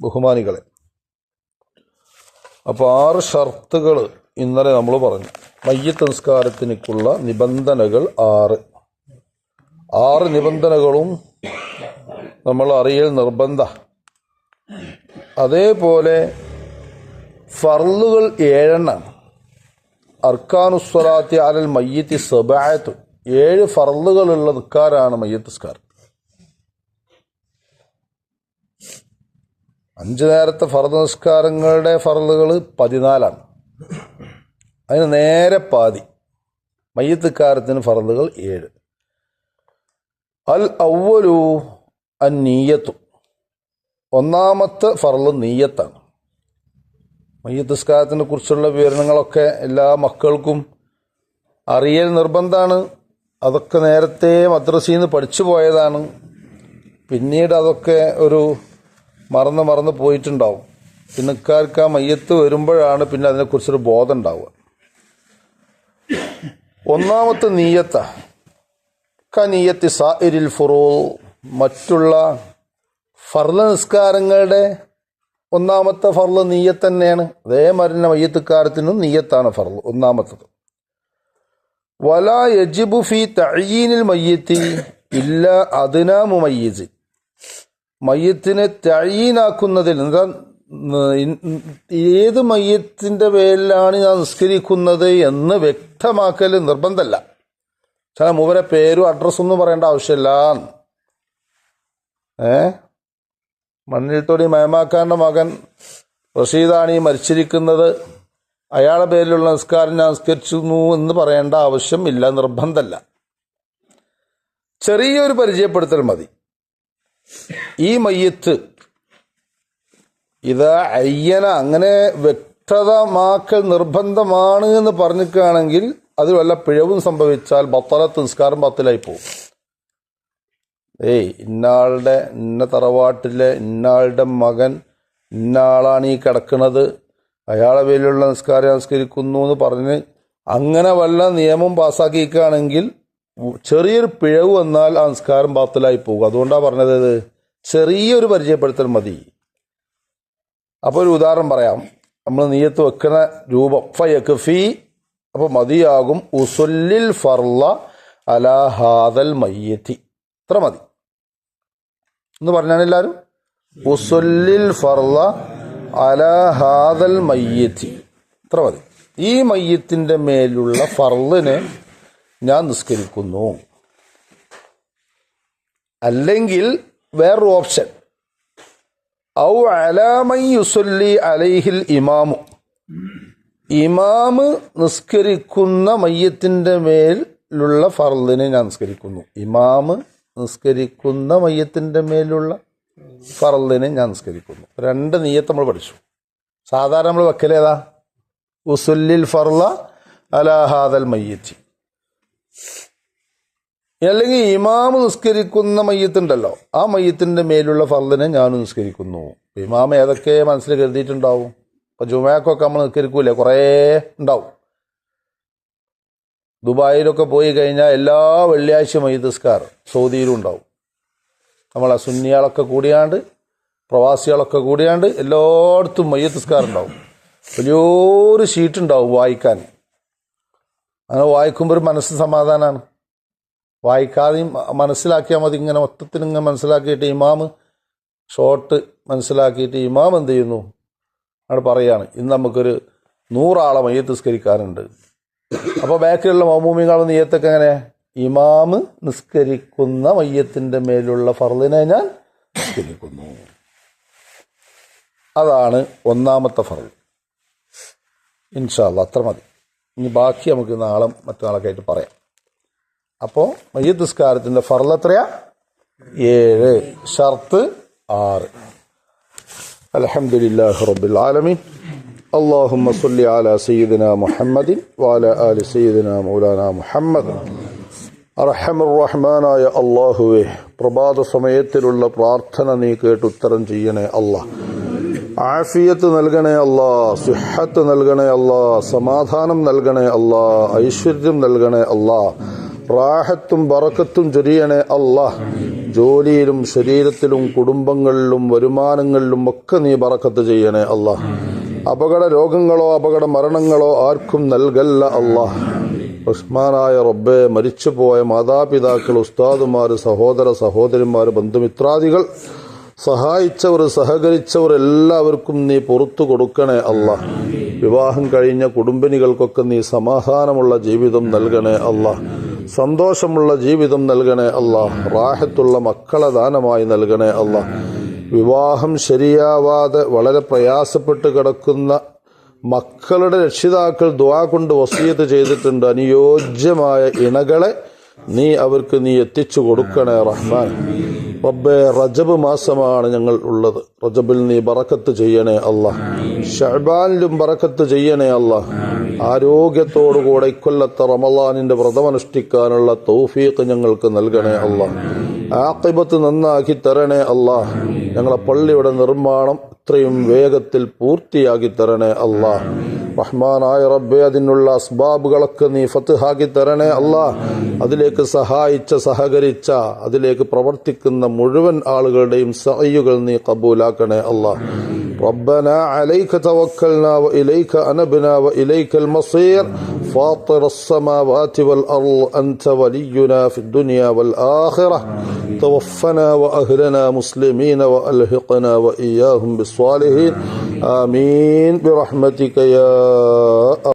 ബഹുമാനികളെ. അപ്പോൾ ആറ് ഷർത്തുകൾ ഇന്നലെ നമ്മൾ പറഞ്ഞു. മയ്യത്ത് നിസ്കാരത്തിനുള്ള നിബന്ധനകൾ ആറ്. ആറ് നിബന്ധനകളും നമ്മൾ അറിയൽ നിർബന്ധ. അതേപോലെ ഫർലുകൾ ഏഴെണ്ണം. അർക്കാനുസ്വലാത്തി അലൽ മയ്യത്തി സബായത്ത് ഏഴ് ഫർലുകളുള്ള നിക്കാരാണ് മയ്യത്ത് നിസ്കാരം അഞ്ച് നേരത്തെ ഫറദ് നിസ്കാരങ്ങളുടെ ഫറലുകൾ പതിനാലാണ്. അതിന് നേരെ പാതി. മയ്യത്തുക്കാരത്തിന് ഫറലുകൾ ഏഴ്. അൽ ഔവലു അൻ നീയത്തു. ഒന്നാമത്തെ ഫറൽ നീയത്താണ്. മയ്യത്ത് നിസ്കാരത്തിനെ കുറിച്ചുള്ള വിവരണങ്ങളൊക്കെ എല്ലാ മക്കൾക്കും അറിയൽ നിർബന്ധമാണ് അതൊക്കെ നേരത്തെ മദ്രസയിൽ നിന്ന് പഠിച്ചു പോയതാണ്. പിന്നീട് അതൊക്കെ ഒരു മറന്ന് മറന്ന് പോയിട്ടുണ്ടാവും. പിന്നെ ഇക്കാർക്ക് ആ മയ്യത്ത് വരുമ്പോഴാണ് പിന്നെ അതിനെക്കുറിച്ചൊരു ബോധം ഉണ്ടാവുക ഒന്നാമത്തെ നീയത്ത. കനീയത്തി സാഇരിൽ ഫുറൂ മറ്റുള്ള ഫർല നിസ്കാരങ്ങളുടെ ഒന്നാമത്തെ ഫർൾ നീയത്ത് തന്നെയാണ്. അതേ മരുന്ന മയ്യത്തുക്കാരത്തിനും നീയത്താണ് ഫർൾ ഒന്നാമത്തത്. വലാ യജിബു ഫി തഴീനിൽ മയ്യത്തി ഇല്ല അതിനാ മുമയ്യസ് മയ്യത്തിനെ തഴീനാക്കുന്നതിൽ എന്താ ഏത് മയ്യത്തിന്റെ പേരിലാണ് ഞാൻ നിസ്കരിക്കുന്നത് എന്ന് വ്യക്തമാക്കൽ നിർബന്ധമല്ല ചില മൂവരെ പേരും അഡ്രസ്സൊന്നും പറയേണ്ട ആവശ്യമില്ല. ഏ? മണ്ണിട്ടോടി മയമാക്കാന്റെ മകൻ റഷീദാണ് ഈ മരിച്ചിരിക്കുന്നത്. അയാളെ പേരിലുള്ള നിസ്കാരം ഞാൻ നിസ്കരിച്ചിരുന്നു എന്ന് പറയേണ്ട ആവശ്യം ഇല്ല നിർബന്ധമല്ല ചെറിയൊരു പരിചയപ്പെടുത്തൽ മതി. ഈ മയ്യത്ത് ഇത് അയ്യന അങ്ങനെ വ്യക്തമാക്കൽ നിർബന്ധമാണ് എന്ന് പറഞ്ഞിരിക്കുകയാണെങ്കിൽ അതിൽ വല്ല പിഴവും സംഭവിച്ചാൽ ബത്തലത്ത് നിസ്കാരം ബത്തലായി പോകും ഏയ് ഇന്നാളുടെ ഇന്ന തറവാട്ടിലെ ഇന്നാളുടെ മകൻ ഇന്നാളാണ് ഈ കിടക്കുന്നത് അയാളെ പേരിലുള്ള നിസ്കാരം നിസ്കരിക്കുന്നു എന്ന് പറഞ്ഞ് അങ്ങനെ വല്ല നിയമം പാസ്സാക്കിയിരിക്കുകയാണെങ്കിൽ ചെറിയൊരു പിഴവ് വന്നാൽ ആ നിസ്കാരം ബാത്തിലായി പോകും. അതുകൊണ്ടാണ് പറഞ്ഞത് ചെറിയൊരു പരിചയപ്പെടുത്തൽ മതി. അപ്പോൾ ഒരു ഉദാഹരണം പറയാം. നമ്മൾ നീയത്ത് വെക്കുന്ന രൂപം. ഫയക്ഫി അപ്പോൾ മതിയാകും. ഉസുല്ലിൽ ഫർള അലാ ഹാദൽ മയ്യത്തി. ഇത്ര മതി. എന്ന് പറഞ്ഞാണ് എല്ലാവരും ഉസുല്ലിൽ ഫർള അലാ ഹാദൽ മയ്യത്തി. ഇത്ര മതി. ഈ മയ്യത്തിന്റെ മേലുള്ള ഫർളിനെ ഞാൻ നിസ്കരിക്കുന്നു. അല്ലെങ്കിൽ വേറൊരു ഓപ്ഷൻ ഔ അലാമൈ യുസല്ലി അലൈഹിൽ ഇമാമു. ഇമാമ് നിസ്കരിക്കുന്ന മയ്യത്തിന്റെ മേലുള്ള ഫർദിനെ ഞാൻ നിസ്കരിക്കുന്നു. ഇമാമ് നിസ്കരിക്കുന്ന മയ്യത്തിന്റെ മേലുള്ള ഫർളിനെ ഞാൻ നിസ്കരിക്കുന്നു. രണ്ട് നീയത്ത് നമ്മൾ പഠിച്ചു. സാധാരണ നമ്മൾ വെക്കലേതാ ഉസുല്ലിൽ ഫർള അലാഹാദൽ മയ്യത്തി. അല്ലെങ്കിൽ ഇമാമ് നിസ്കരിക്കുന്ന മയ്യത്തുണ്ടല്ലോ. ആ മയ്യത്തിന്റെ മേലുള്ള ഫർദിനെ ഞാൻ നിസ്കരിക്കുന്നു. ഇമാം ഏതൊക്കെ മനസ്സിൽ കരുതിയിട്ടുണ്ടാവും? അപ്പോൾ ജുമാക്കൊക്കെ നമ്മൾ നിസ്കരിക്കൂലേ? കുറേ ഉണ്ടാവും. ദുബായിലൊക്കെ പോയി കഴിഞ്ഞാൽ എല്ലാ വെള്ളിയാഴ്ച മയ്യത്ത് നിസ്കാരം സൗദിയിലും ഉണ്ടാവും. നമ്മളെ സുന്നിയാളൊക്കെ കൂടിയാണ്ട് പ്രവാസികളൊക്കെ കൂടിയാണ്ട് എല്ലായിടത്തും മയ്യത്ത് നിസ്കാരം ഉണ്ടാവും. വലിയൊരു ഷീറ്റ് ഉണ്ടാവും വായിക്കാൻ. അങ്ങനെ വായിക്കുമ്പോൾ ഒരു മനസ്സ് സമാധാനമാണ് വായിക്കാതെയും മനസ്സിലാക്കിയാൽ മതി. ഇങ്ങനെ മൊത്തത്തിൽ ഇങ്ങനെ മനസ്സിലാക്കിയിട്ട് ഇമാമ് ഷോർട്ട് മനസ്സിലാക്കിയിട്ട് ഇമാം എന്ത് ചെയ്യുന്നു? അവിടെ പറയാണ്. ഇന്ന് നമുക്കൊരു നൂറാളെ മയ്യത്ത് നിസ്കരിക്കാറുണ്ട് അപ്പോൾ ബാക്കിലുള്ള മൗമൂമികളുടെ നെയ്യത്തൊക്കെ എങ്ങനെ? ഇമാമ് നിസ്കരിക്കുന്ന മയ്യത്തിന്റെ മേലുള്ള ഫർദിനെ ഞാൻ നിസ്കരിക്കുന്നു അതാണ് ഒന്നാമത്തെ ഫർദ്. ഇൻഷാല്ല അത്ര മതി. ഇനി ബാക്കി നമുക്ക് നാളെ മറ്റന്നാളൊക്കെ ആയിട്ട് പറയാം അപ്പോൾ മയ്യത്ത് നിസ്കാരത്തിന്റെ ഫർള് എത്രയാ ഏഴ് ഷർത്ത് ആറ് അലഹമുല്ലാഹി റബ്ബിൽ ആലമീൻ اللهم صل على سيدنا محمد وعلى آل سيدنا مولانا മുഹമ്മദ് അറഹമുറഹ്മാനായ അള്ളാഹുവെ പ്രഭാത സമയത്തിലുള്ള പ്രാർത്ഥന നീ കേട്ട് ഉത്തരം ചെയ്യണേ അള്ളാഹ് ആഫിയത്ത് നൽകണേ അല്ലാ സുഹത്ത് നൽകണേ അല്ലാ സമാധാനം നൽകണേ അല്ലാ ഐശ്വര്യം നൽകണേ അല്ലാ റാഹത്തും ബറക്കത്തും ചൊരിയണേ അല്ലാ ജോലിയിലും ശരീരത്തിലും കുടുംബങ്ങളിലും വരുമാനങ്ങളിലും ഒക്കെ നീ ബറക്കത്ത് ചെയ്യണേ അല്ലാ അപകട രോഗങ്ങളോ അപകട മരണങ്ങളോ ആർക്കും നൽകല്ല അല്ലാ ഉസ്മാനായ റബ്ബെ മരിച്ചുപോയ മാതാപിതാക്കൾ ഉസ്താദുമാർ സഹോദര സഹോദരിമാർ ബന്ധുമിത്രാദികൾ സഹായിച്ചവർ സഹകരിച്ചവർ എല്ലാവർക്കും നീ പുറത്തു കൊടുക്കണേ അല്ല. വിവാഹം കഴിഞ്ഞ കുടുംബിനികൾക്കൊക്കെ നീ സമാധാനമുള്ള ജീവിതം നൽകണേ അല്ല. സന്തോഷമുള്ള ജീവിതം നൽകണേ അല്ല. റാഹത്തുള്ള മക്കളെ ദാനമായി നൽകണേ അല്ല. വിവാഹം ശരിയാവാതെ വളരെ പ്രയാസപ്പെട്ട് കിടക്കുന്ന മക്കളുടെ രക്ഷിതാക്കൾ ദ്വാ കൊണ്ട് വസീയത്ത് ചെയ്തിട്ടുണ്ട്. അനുയോജ്യമായ ഇണകളെ നീ അവർക്ക് നീ എത്തിച്ചു കൊടുക്കണേ റഹ്മാൻ. റബ്ബെ റജബ് മാസമാണ് ഞങ്ങൾ ഉള്ളത്. റജബിൽ നീ ബറക്കത്ത് ചെയ്യണേ അല്ല ഷഹബാനിലും ബറക്കത്ത് ചെയ്യണേ അല്ല ആരോഗ്യത്തോടുകൂടെ ഇക്കൊല്ലത്തെ റമലാനിന്റെ വ്രതമനുഷ്ഠിക്കാനുള്ള തൗഫീഖ് ഞങ്ങൾക്ക് നൽകണേ അല്ല ആക്കിബത്ത് നന്നാക്കി തരണേ അല്ല ഞങ്ങളെ പള്ളിയുടെ നിർമ്മാണം ഇത്രയും വേഗത്തിൽ പൂർത്തിയാക്കി തരണേ അല്ലാ റഹ്മാനായ റബ്ബെ അതിനുള്ള അസ്ബാബുകളൊക്കെ നീ ഫത്തുഹാക്കി തരണേ അല്ലാ അതിലേക്ക് സഹായിച്ച സഹകരിച്ച അതിലേക്ക് പ്രവർത്തിക്കുന്ന മുഴുവൻ ആളുകളുടെയും സഹയുകൾ നീ കബൂലാക്കണേ അല്ലാ ربنا عليك توكلنا وإليك أنبنا وإليك المصير فاطر السماوات والأرض أنت ولينا في الدنيا والآخرة توفنا وأهلنا مسلمين وألحقنا وإياهم بالصالحين آمين. برحمتك يا